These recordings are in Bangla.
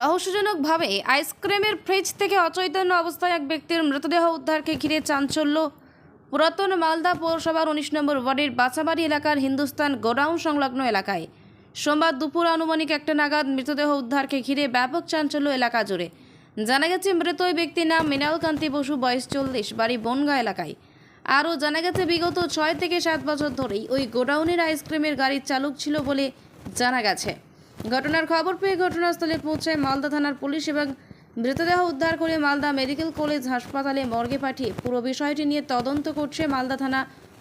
রহস্যজনকভাবে আইসক্রিমের ফ্রিজ থেকে অচৈতন্য অবস্থায় এক ব্যক্তির মৃতদেহ উদ্ধারকে ঘিরে চাঞ্চল্য। পুরাতন মালদা পৌরসভার উনিশ নম্বর ওয়ার্ডের বাছাবাড়ি এলাকার হিন্দুস্তান গোডাউন সংলগ্ন এলাকায়। সোমবার দুপুর আনুমানিক একটা নাগাদ মৃতদেহ উদ্ধারকে ঘিরে ব্যাপক চাঞ্চল্য এলাকা জুড়ে। জানা গেছে, মৃত ওই ব্যক্তির নাম মৃণাল কান্তি বসু, বয়স চল্লিশ, বাড়ি বনগা এলাকায়। আরও জানা গেছে, বিগত ছয় থেকে সাত বছর ধরেই ওই গোডাউনের আইসক্রিমের গাড়ির চালক ছিল বলে জানা গেছে। ঘটনার খবর পেয়ে ঘটনাস্থলে পৌঁছে মালদা থানার পুলিশ এবং মৃতদেহ উদ্ধার করে মালদা মেডিকেল কলেজ হাসপাতালে মর্গে পাঠিয়ে পুরো বিষয়টি নিয়ে তদন্ত করছে মালদা থানা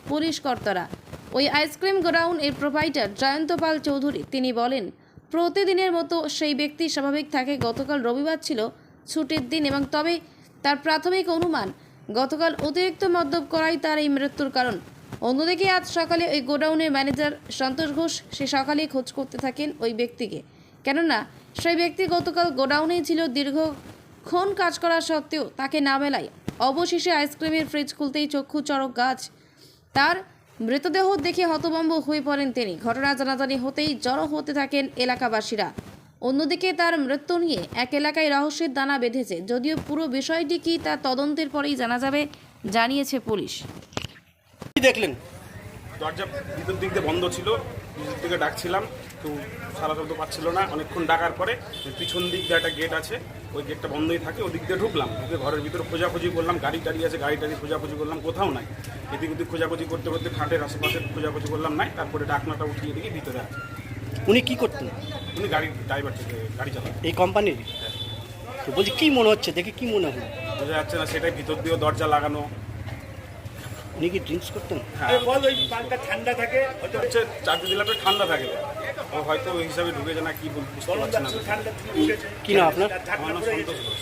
পুলিশ কর্তারা। ওই আইসক্রিম গোডাউন এর প্রোভাইডার জয়ন্ত পাল চৌধুরী, তিনি বলেন, প্রতিদিনের মতো সেই ব্যক্তি স্বাভাবিক থাকে, গতকাল রবিবার ছিল ছুটির দিন এবং তবে তার প্রাথমিক অনুমান, গতকাল অতিরিক্ত মদ্যপ করাই তার এই মৃত্যুর কারণ। অন্যদিকে আজ সকালে ওই গোডাউনের ম্যানেজার সন্তোষ ঘোষ সে সকালে খোঁজ করতে থাকেন ওই ব্যক্তিকে। কেননা, সেই ব্যক্তি গতকাল গোডাউনেই ছিল, দীর্ঘক্ষণ কাজ করা সত্ত্বেও তাকে না মেলায় অবশেষে আইসক্রিমের ফ্রিজ খুলতেই চক্ষু চড়ক গাছ। তার মৃতদেহ দেখে হতভম্ব হয়ে পড়েন তিনি। ঘটনা জানাজানি হতেই জড়ো হতে থাকেন এলাকাবাসীরা। অন্যদিকে তার মৃত্যু নিয়ে এক এলাকায় রহস্যের দানা বেঁধেছে। যদিও পুরো বিষয়টি কি তা তদন্তের পরেই জানা যাবে, জানিয়েছে পুলিশ। দেখলেন? দরজা ভিতর দিক দিয়ে বন্ধ ছিল ভিতর দিকে ডাকছিলাম তো সারা শব্দ পাচ্ছিল না। অনেকক্ষণ ডাকার পরে পিছন দিক দিয়ে একটা গেট আছে ওই গেটটা বন্ধই থাকে ওদিক দিয়ে ঢুকলাম। ঢুকে ঘরের ভিতরে খোঁজাখুঁজি করলাম গাড়ি টাড়ি আছে গাড়ি টাড়ি খোঁজাখুঁজি করলাম কোথাও নাই। এদিক ওদিক খোঁজাখুঁজি করতে করতে খাটের আশেপাশে খোঁজাখুঁজি করলাম নাই তারপরে ডাকনাটা উঠিয়ে দেখি ভিতরে আছে। উনি কি করতেন? উনি গাড়ি ড্রাইভার থেকে গাড়ি চালান এই কোম্পানির তো বলছি কি মনে হচ্ছে? দেখে কি মনে হলো? বোঝা যাচ্ছে না সেটাই ভিতর দিয়েও দরজা লাগানো উনি কি ড্রিঙ্কস করতেন? হ্যাঁ। হচ্ছে চাকরি দিলে ঠান্ডা থাকে। হয়তো ওই হিসাবে ঢুকেছে না কি বলতে পারছি না। কি না আপনার? আমার নাম সন্তোষ ঘোষ।